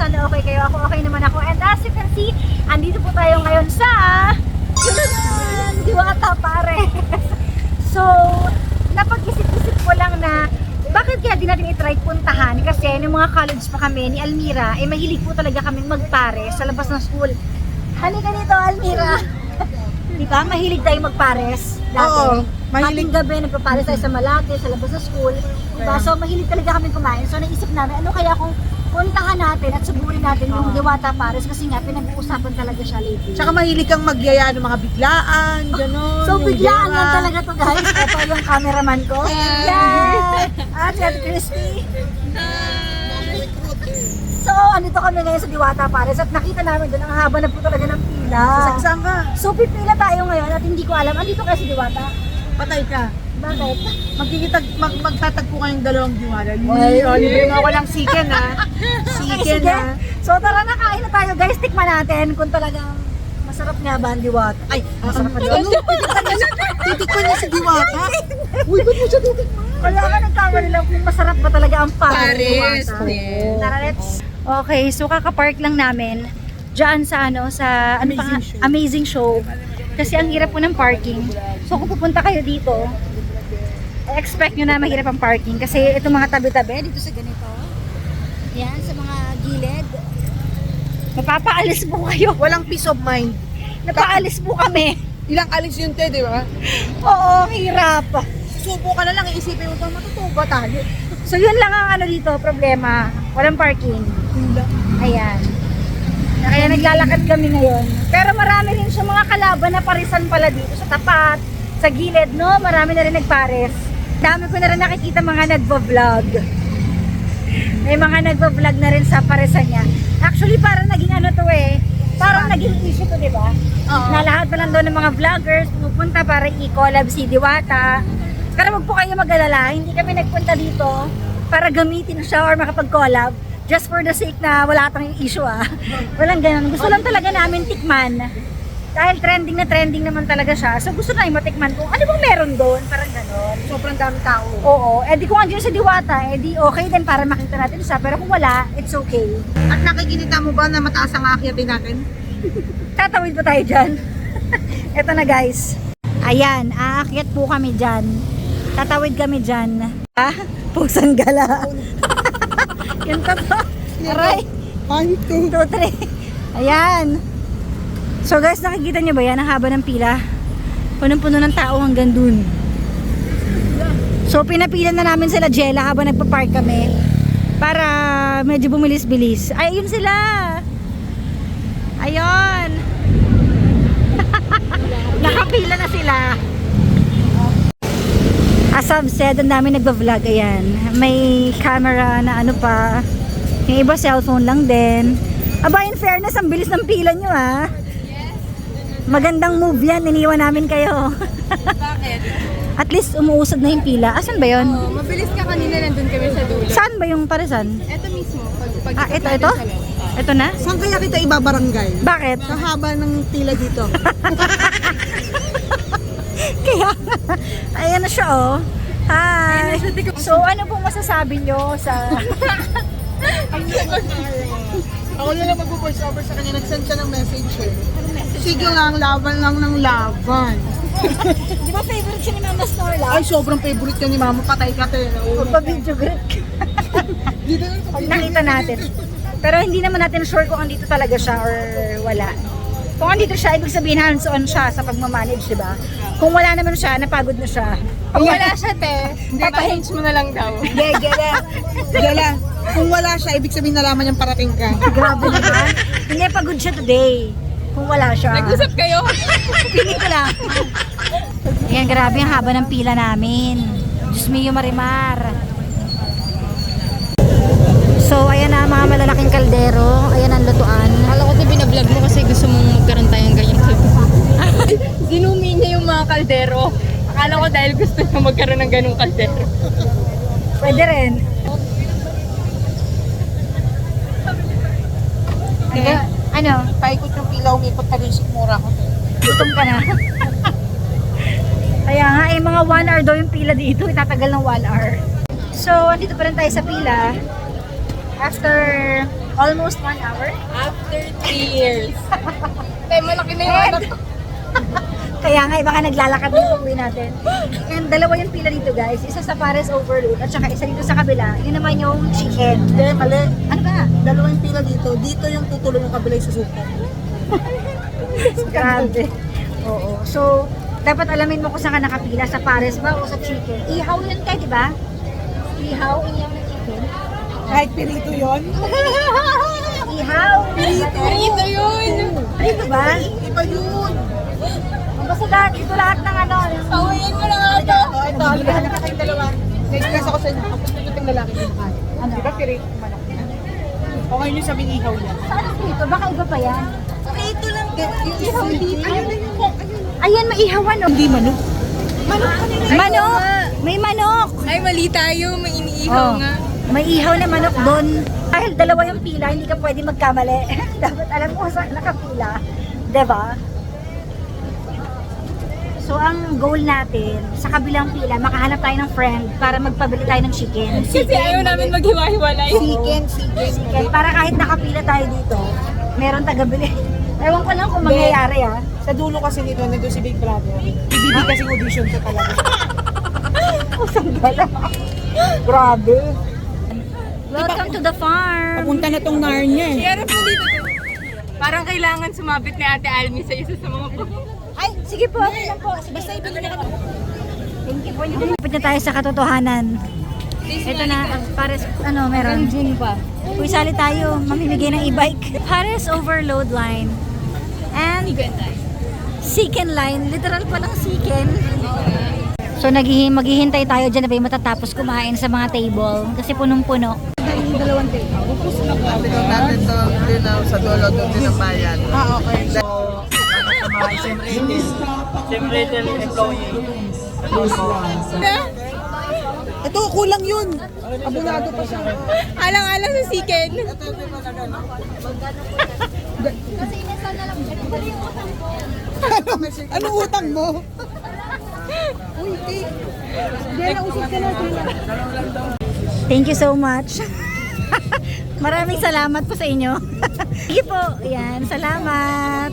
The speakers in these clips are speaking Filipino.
Sana okay kayo. Ako okay naman ako. And as you can see, andito po tayo ngayon sa Diwata pare. so, napag-isip-isip ko lang na bakit kaya di natin i-try puntahan? Kasi nung mga college pa kami ni Almira, eh mahilig po talaga kaming magpare sa labas ng school. Halika nito, Almira. Di ba? Mahilig tayo magpares. Dati. Oo, mahilig. Ating gabi, nagpapares tayo sa Malate, sa labas ng school. Diba? So, mahilig talaga kami kumain. So, naisip namin, ano kaya kung puntahan natin at suburin natin yung Oo. Diwata Pares kasi nga pinag-uusapan talaga siya lately. Tsaka mahilig kang magyaya ng mga biglaan, gano'n. So yung biglaan gera. lang talaga to guys. Ito yung cameraman ko. Yan! At si Ate Crispy. So, andito kami ngayon sa Diwata Pares at nakita namin doon ang haba na po talaga ng pila. Sasagsang ka. So, pipila tayo ngayon at hindi ko alam. Andito kayo sa Diwata. Patay ka. Bakit? Magkikitag, mag, magtatagpo kayong dalawang diwala. Ay, oh, libre mo ako ng siken ha. Siken ha. So, tara na, kain na tayo guys. Tikman natin kung talagang masarap nga ba ang Diwata. Ay, masarap ang Ano? Titikman niya si Diwata? Uy, ba't mo siya titikman? Kaya ka nagkamali lang kung masarap ba talaga ang pares. Pares, Diwata. Tara, let's. Okay, so kaka-park lang namin diyan sa ano sa ano pa? Amazing show. amazing show. Kasi ang hirap po ng parking. So kung pupunta kayo dito, expect nyo na mahirap ang parking kasi itong mga tabi-tabi dito sa ganito. Yan, sa mga gilid. Napapaalis po kayo. Walang peace of mind. Napaalis po kami. Ilang alis yun, te, di ba? Oo, hirap. Subo ka na lang, iisipin mo pa, matutuwa ba tayo? So yun lang ang ano dito, problema. Walang parking. Ayan. Kaya naglalakad kami ngayon. Pero marami rin siya mga kalaban na parisan pala dito sa tapat, sa gilid, no? Marami na rin nagpares. Dami ko na rin nakikita mga nagvo-vlog. May mga nagvo-vlog na rin sa paresan niya. Actually, parang naging ano to eh. Parang naging issue to, di ba? Oo. Na lahat na lang doon ng mga vloggers pumupunta para i-collab si Diwata. Pero wag po kayo mag-alala, hindi kami nagpunta dito para gamitin siya or makapag-collab just for the sake na wala tayong issue ah. Walang ganun. Gusto lang talaga namin tikman. Dahil trending na trending naman talaga siya. So gusto namin matikman kung ano bang meron doon. Parang ganun. Sobrang dami tao. Oo. Eh di kung andyan sa Diwata, eh di okay din para makita natin siya. Pero kung wala, it's okay. At nakikinita mo ba na mataas ang aakyatin natin? Tatawid pa tayo dyan. Eto na guys. Ayan, aakyat po kami dyan. Tatawid kami dyan. Ah, pusang gala. Yan pa po. Aray. One, two. 2, 3. Ayan. So guys, nakikita nyo ba yan? Ang haba ng pila. Punong-puno ng tao hanggang dun. So pinapilan na namin sila Jella habang nagpa-park kami. Para medyo bumilis-bilis. Ay, yun sila! Ayun! Nakapila na sila. As I've said, ang dami nagba-vlog. Ayan. May camera na ano pa. Yung iba cellphone lang din. Aba, in fairness, ang bilis ng pila nyo ah. Magandang move yan. Iniwan namin kayo. Bakit? At least umuusad na yung pila. Asan ba yon? Oh, mabilis ka kanina nandun kami sa dulo. Saan ba yung paresan? Ito mismo. Pag, pag Ah, ito, ito? Ito na? Saan kaya kita ibabarangay? Bakit? Sa haba ng pila dito. Kaya, ayan na siya oh. Hi! So, ano pong masasabi nyo sa... Ako na lang mag-voice over sa kanya. Nag-send siya ng message eh. Sige lang, laban lang ng laban. Di ba favorite siya ni Mama Snorla? Ay, sobrang favorite ka ni Mama. Patay ka tayo. Pagpa-video grip. Pag nakita natin. Pero hindi naman natin sure kung andito talaga siya or wala. Kung andito siya, ibig sabihin hands-on siya sa pagmamanage, di ba? Kung wala naman siya, napagod na siya. Pag wala siya, te, papahinge mo na lang daw. Hindi, gala. Gala. Kung wala siya, ibig sabihin nalaman niyang parating ka. Grabe naman. Hindi, pagod siya today. Kung wala siya. Nag-usap kayo? Pili ko lang. Ayan, grabe ang haba ng pila namin. Diyos mio marimar. So, ayan na mga malalaking kaldero. Ayan ang lutuan. Akala ko ito binablog mo kasi gusto mong magkaroon tayong ganyan. Zinumi niya yung mga kaldero. Akala ko dahil gusto niya magkaroon ng ganung kaldero. Pwede rin. Sige, ano? Paikot yung pila, umikot ka rin sikmura ko. Gutom ka na. Kaya nga, eh, mga 1 hour daw yung pila dito. Itatagal ng 1 hour. So, andito pa rin tayo sa pila. After almost one hour. After 3 years. Tay, malaki na yung anak ko. Kaya nga, baka naglalakad dito uwi natin. And dalawa yung pila dito guys. Isa sa Paris Overload at saka isa dito sa kabila. Yun naman yung chicken. Hindi, mali. Ano ba? Dalawang pila dito. Dito yung tutuloy yung kabila yung susuko. Grabe. Oo. So, dapat alamin mo kung saan ka nakapila. Sa Paris ba o sa chicken? Ihaw yun kayo, di ba? Ihaw, ihaw na chicken. Kahit pirito yun. Ihaw. Ito yun. Dito ba? Iba yun. Basta lahat, ito lahat ng ano. Awayin mo lang ito. Oh, ito. Ligahan na kayong dalawa. Nag-stress ako sa inyo. Kapag ito yung lalaki din kain. Ano? Di ba pirito manok na? O ngayon yung sabing ihaw yan. Saan dito? Baka iba pa yan. Ayan, may ihawan. Oh. Hindi manok. Manok kanina. Manok! May manok! Ay, mali tayo. May iniihaw Oh. nga. May ihaw na manok doon. Dahil dalawa yung pila, hindi ka pwede magkamali. Dapat alam mo saan nakapila. 'Di ba? So, ang goal natin, sa kabilang pila, makahanap tayo ng friend para magpabili tayo ng chicken. Kasi ayaw namin maghiwa-hiwalay. Chicken, chicken. Chicken, para kahit nakapila tayo dito, meron tagabili. Ewan ko lang kung mangyayari ah. Sa dulo kasi nito, nandun si Big Brother. Ibibig kasi audition ko talaga. Kusang gala. Grabe. Welcome to the farm. Papunta na tong Narnia eh. Iarap mo dito. Parang kailangan sumabit ni Ate Almi sa isa sa mga Ay, sige po. Okay lang po. Basta ibig na Thank you po. Lapit na tayo sa katotohanan. Ito na, Paris, ano, meron. June pa. Uy, sali tayo. Mamimigay ng e-bike. Paris Overload Line. And Siken Line. Literal palang Siken. So, naghihi maghihintay tayo dyan na ba yung matatapos kumain sa mga table. Kasi punong-puno. Sabi ko natin to din sa dulo doon din ang bayan. Ah, okay. So, ano mga sim rated, sim rated employee. Ito, kulang yun. Abunado pa siya. Alang-alang sa siken. Anong utang mo? Uy, di. Diyan na usap ka na. Thank you so much. Maraming salamat po sa inyo. Sige po. Yan, salamat.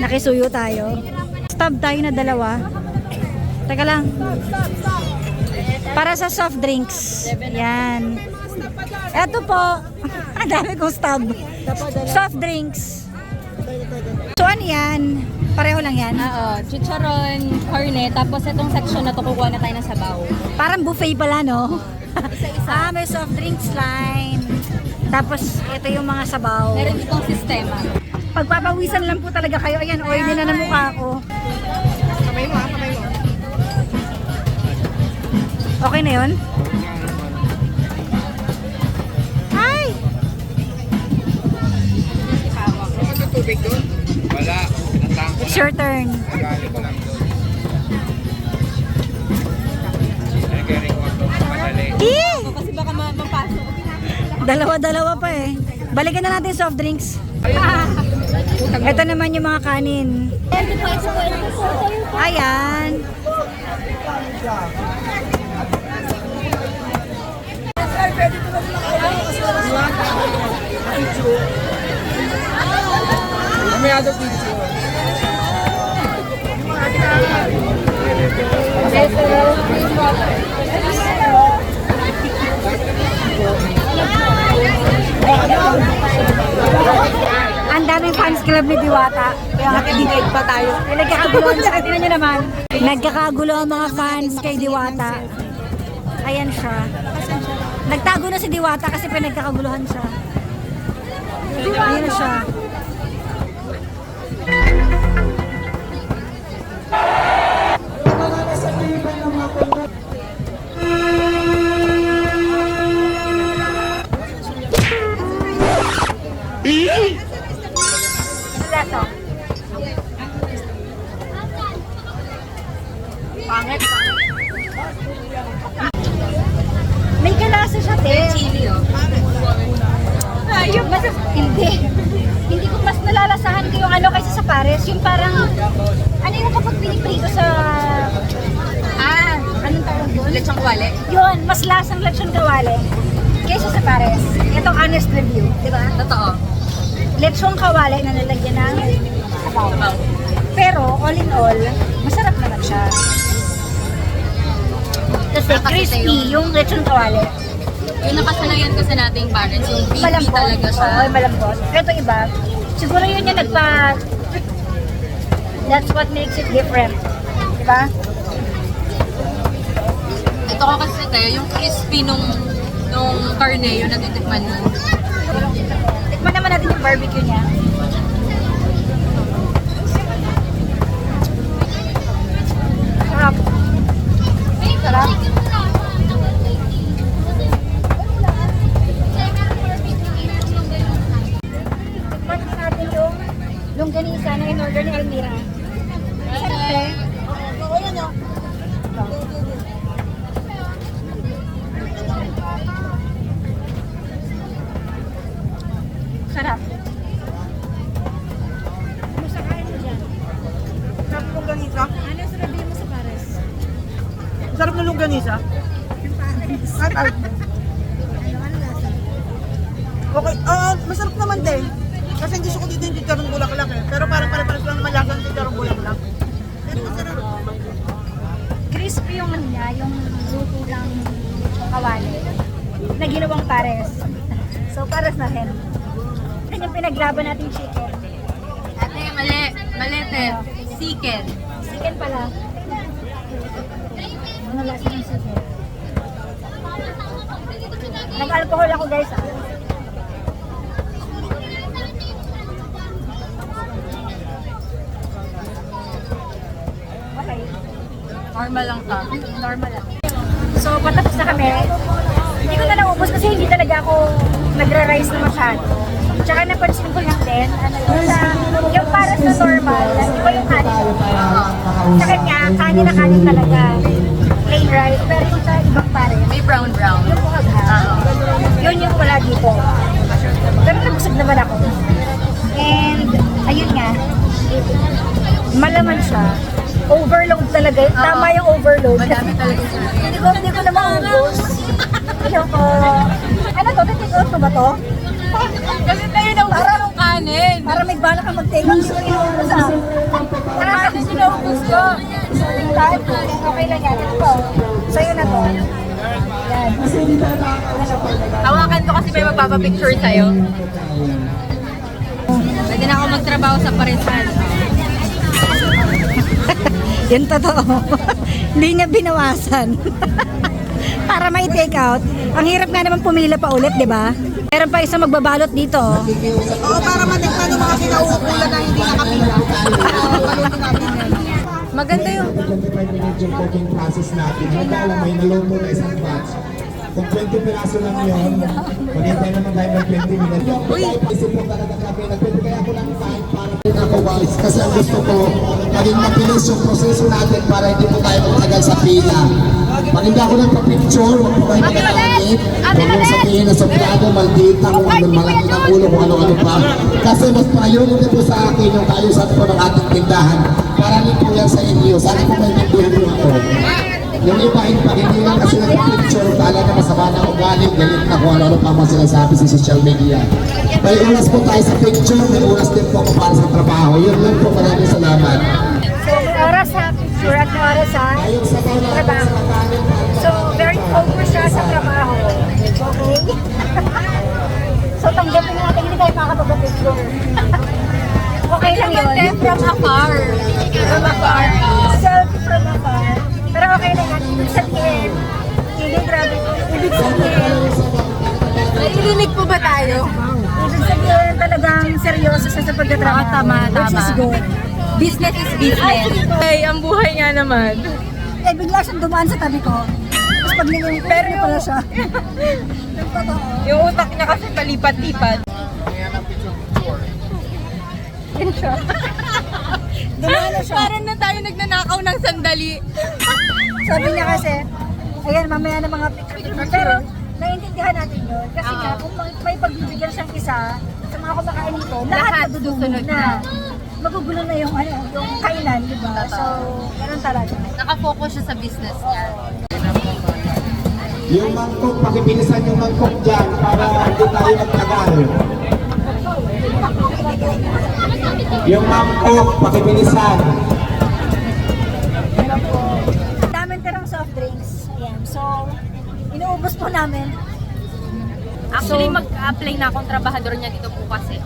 Nakisuyo tayo. Stop tayo na dalawa. Teka lang. Para sa soft drinks. Yan. Eto po. Ang dami kong stub. Soft drinks. So ano yan? Pareho lang yan? Oo, chicharon, cornet, tapos itong section na to kukuha na tayo ng sabaw. Parang buffet pala, no? ah, may soft drinks line. Tapos, ito yung mga sabaw. Meron itong sistema. Pagpapawisan lang po talaga kayo. Ayan, oily na ng mukha ko. Kamay mo ah, kamay mo. Okay na yun? Tubig doon? Wala. Pinatahan ko It's your turn. Nagali ko lang doon. Nag-record ko madali. Eh! Kasi baka ma- mapasok. Dalawa-dalawa pa eh. Balikan na natin soft drinks. Ito naman yung mga kanin. Ayan. May other picture. Ang daming fans club ni Diwata. Kaya nakikigate pa tayo. Eh, nagkakagulo. Tingnan nyo naman. Nagkakagulo ang mga fans kay Diwata. Ayan siya. Nagtago na si Diwata kasi pinagkakaguluhan siya. Ayan na siya. Di ba? Totoo. Lechong kawali na nalagyan ng sabaw. Sabaw. Pero, all in all, masarap naman siya. Ah, kasi crispy yung- yung lechong kawali. Yung nakasanayan kasi nating parents, yung beefy Malambot. talaga siya. Oo, malambot. Ito iba, siguro yun yung nagpa... That's what makes it different. Di ba? Ito ko kasi tayo, yung crispy nung nung karne, yung natitikman mo. Naman natin yung barbecue niya. Sarap. Sarap. Tikman natin yung longganisa na in-order ni Almira. Sarap eh. Oo, yan o. Sarap. Ano sa kain mo dyan? Sarap ng longganisa. Ano sa review mo sa Pares? Sarap ng longganisa. At, at, Ano, ano lasa? okay, ah, masarap naman din. Kasi hindi ko dito yung chicharong bulaklak eh. Pero parang pare-pares lang naman lasa ng chicharong bulaklak. Pero masarap. crispy yung ano niya, yung luto ng kawali na ginawang pares. So, pares na rin. Yan yung pinaglaban nating chicken. Ate, mali. Mali, te. Chicken. Chicken pala. Ano lasa ng chicken? Nag-alcohol ako guys ah. Okay. Normal lang ka. normal lang. So, patapos na kami. Hindi ko na naubos kasi hindi talaga ako nagra-rice na masyado. Tsaka napansin ko lang din, ano yung sa, yung para sa normal, iba yung kanin. Sa kanya, kanin na kanin talaga. Plain rice. Pero yung sa ibang pare, May brown brown. yung bukagha, yun yung wala dito. Pero nabusog naman ako. And, ayun nga, malaman siya. Overload talaga. Tama yung overload. Madami talaga. Hindi ko, hindi ko na maubos. Ayoko. Ano to? Out mo ba to? Kasi tayo na para ng kanin. Para may bala ka mag-take. Hindi ko inuubos ah. Ah, Kasi sinaubos ko. Kahit okay lang yan. Ito po. Sa'yo na to. Yan. Tawakan ko kasi may magpapapicture sa'yo. Pwede na ako magtrabaho sa Paresan. Yun totoo. Hindi niya binawasan. Para may take out. Ang hirap nga naman pumila pa ulit, di ba? Meron pa isang magbabalot dito. Oo, para matikman yung mga pinauukulan na hindi nakapila. Maganda yung... Yung process natin, may naloto na isang batch. Kung 20 piraso lang yun, maghintay naman tayo ng 20 minutes. Uy! Isip mo talaga kami, nag-20 kaya ako lang 5 nakawalis kasi ang gusto ko maging mabilis yung proseso natin para hindi po tayo magtagal sa pila. Pag hindi ako nagpa-picture, huwag po kayo nagpapanggit. Huwag mong sabihin na sobrado, maldita, kung ano malaki ng ulo, kung ano-ano pa. Kasi mas priority po sa akin yung kaayusan po ng ating tindahan. Maraming po yan sa inyo. Sana po maintindihan po ako. Yung iba, hindi lang kasi nag-picture, kala na masama na ugali, galit na kung ano-ano pa mga sinasabi sa social media. May oras po tayo sa picture, may oras din po ako para sa trabaho. Yun lang po, maraming salamat. So, may oras sa picture at may oras sa trabaho. So, very focused siya sa trabaho. Okay? so, tanggapin natin hindi tayo makakapag-picture. okay lang yun. from afar. From afar. Yan. Ibig sabihin, hindi grabe. Ibig sabihin, Naririnig po ba tayo? ibig sabihin talagang seryoso siya sa pagtatrabaho. Oo, tama, Which tama. is good. Business is business. Ay, ang buhay nga naman. Eh, bigla siyang dumaan sa tabi ko. Tapos pag nilong, pero pala siya. Yung totoo. Yung utak niya kasi palipat-lipat. Dumaan na siya. Parang na tayo nagnanakaw ng sandali. Sabi niya kasi, ayan, mamaya na mga picture. Pero, naiintindihan natin yun. Kasi nga, kung may- may pagbibigyan siyang isa sa mga kumakain nito, lahat, Lahat susunod na. na. Magugulo na yung, ano, yung kainan, di ba? So, ganun talaga. Nakafocus siya sa business niya. Yung mangkok, pakibilisan yung mangkok dyan para hindi tayo magtagal. Yung mangkok, pakibilisan. Daming tirang soft drinks. Ayan. So, inuubos po namin. Actually, So- mag-apply na akong trabahador niya dito po kasi.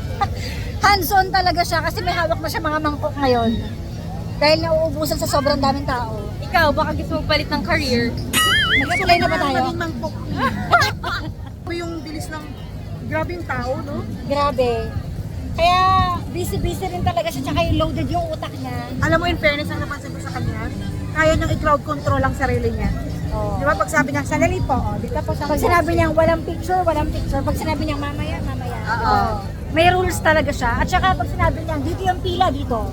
Hands-on talaga siya kasi may hawak na siya mga mangkok ngayon. Dahil nauubusan sa sobrang daming tao. Ikaw, baka gusto mo palit ng career. Nag-apply na ba tayo? Maging mangkok. Ito yung bilis ng grabe yung tao, no? Grabe. Kaya busy-busy rin talaga siya tsaka yung loaded yung utak niya. Alam mo, in fairness, ang napansin ko sa kanya, kaya niyang i-crowd control ang sarili niya. Oh. Di ba pag sabi niya, sandali po, oh, dito po sa Pag sinabi niyang walang picture, walang picture. Pag sinabi niyang mamaya, mamaya. Oo. May rules talaga siya. At saka pag sinabi niyang dito yung pila, dito.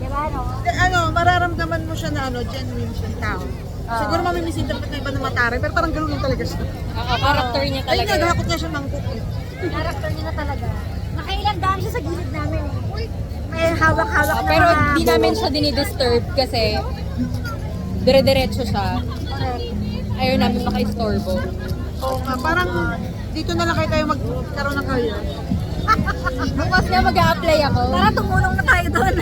Di ba, no? Ano, mararamdaman mo siya na ano, genuine siya tao. Ah. Siguro mamimisinterpret na iba ng matari, pero parang ganoon lang talaga siya. Ako, character niya Ay, talaga. yun. naghahakot nga siya eh. Character niya na talaga. Nakailang daan siya sa gilid namin. eh. Uy, may hawak-hawak na pero mga di namin siya dinidisturb kasi dire-diretso siya. Ayaw namin maka-istorbo. Oo nga, parang dito na lang kayo kayo magkaroon ng career. Bukas nga mag-a-apply ako. Tara, tumulong na tayo doon.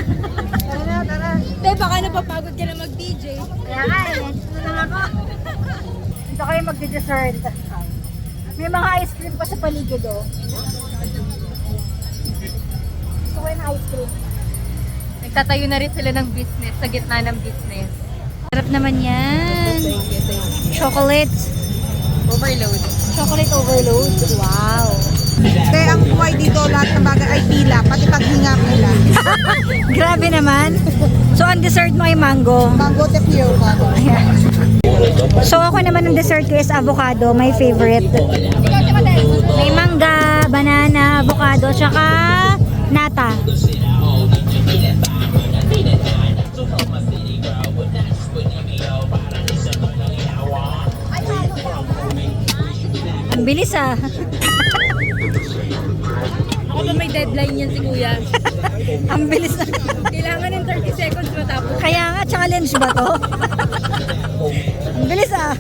Tara na, tara. Te, baka napapagod ka na mag-DJ. Kaya nga eh, ito lang ako. Dito kayo magdi-dessert. May mga ice cream pa sa paligid oh. Gusto ko yung ice cream. Nagtatayo na rin sila ng business sa gitna ng business. Sarap naman yan. Chocolate. Overload. Chocolate overload. Wow. Kaya ang buhay dito, lahat ng bagay ay pila, pati paghinga pila. Grabe naman. So, ang dessert mo ay mango. Mango tapioca. Ayan. So, ako naman ang dessert ko is avocado, my favorite. May mangga, banana, avocado, tsaka nata. Ang bilis ah. Ako ba may deadline yan si Kuya? Ang bilis ah. Kailangan in 30 seconds matapos. Kaya nga, challenge ba to? Ang bilis ah.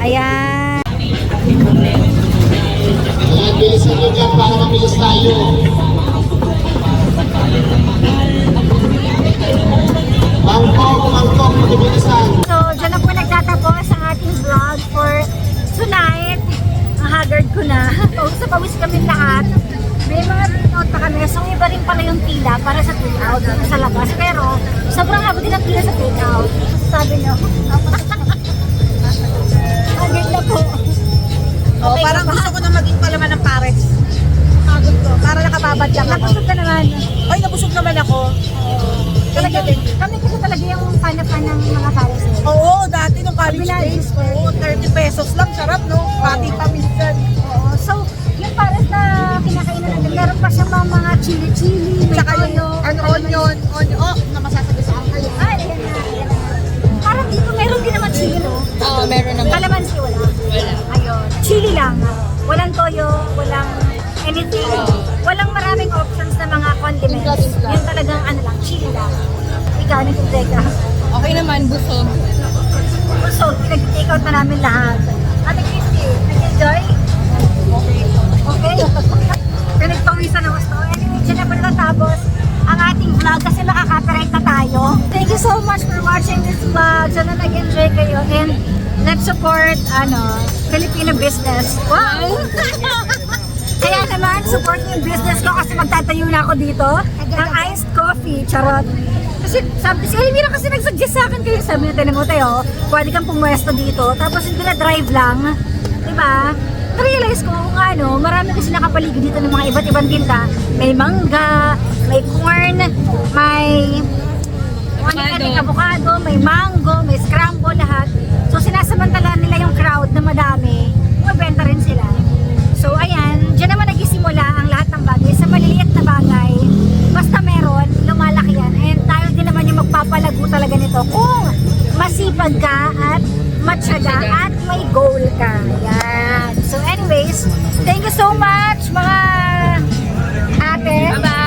Ayan. Ayan, bilisan nyo dyan para mabilis tayo. Para nakababad lang ako. Nabusog ka naman. Ay, nabusog naman ako. Talaga, kami kasi talaga yung fan-fan ng mga eh. Oo, dati nung college Kabila, days, oo, 30 pesos lang, sarap no? Pati pa minsan. Oo. So, yung pares na kinakainan natin, meron pa siyang mga, mga chili-chili, may Saka yung, toyo, ano, onion, onion, oh, na masasabi sa akin. Ay, ayan na, ayan na. Parang dito meron din naman chili, no? Oo, meron naman. Kalamansi wala. Wala. Ayun. Chili lang. Walang toyo, walang anything. Walang maraming options na mga condiments. Yun talagang ano lang, chili lang. Ikaw, nag-take ka. Okay naman, busog. So, pinag-take out na namin lahat. Ate Christy, nag-enjoy? Okay. Okay? Pinagpawisan na gusto. Anyway, dyan na natatapos ang ating vlog kasi makaka-copyright na tayo. Thank you so much for watching this vlog. Sana nag-enjoy kayo and let's support ano, Filipino business. Wow! Kaya naman, support niyo yung business ko kasi magtatayo na ako dito ng iced coffee. Charot. Kasi sabi, si Elvira kasi nag-suggest sa akin kayo. Sabi niya, tinan mo tayo, pwede kang pumwesto dito. Tapos hindi na drive lang. Diba? Na-realize ko kung ano, marami kasi nakapaligid dito ng mga iba't ibang tinda. May mangga, may corn, may ano Avocado. may avocado, may mango, may scramble, lahat. So sinasamantala nila yung crowd na madami, mabenta rin sila. So ayan, dyan naman nagsisimula ang lahat ng bagay sa maliliit na bagay. Basta meron, lumalaki yan. And tayo din naman yung magpapalago talaga nito kung masipag ka at matyaga at may goal ka. Yan. So anyways, thank you so much mga ate. Bye-bye!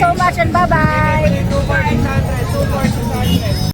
so much and bye-bye!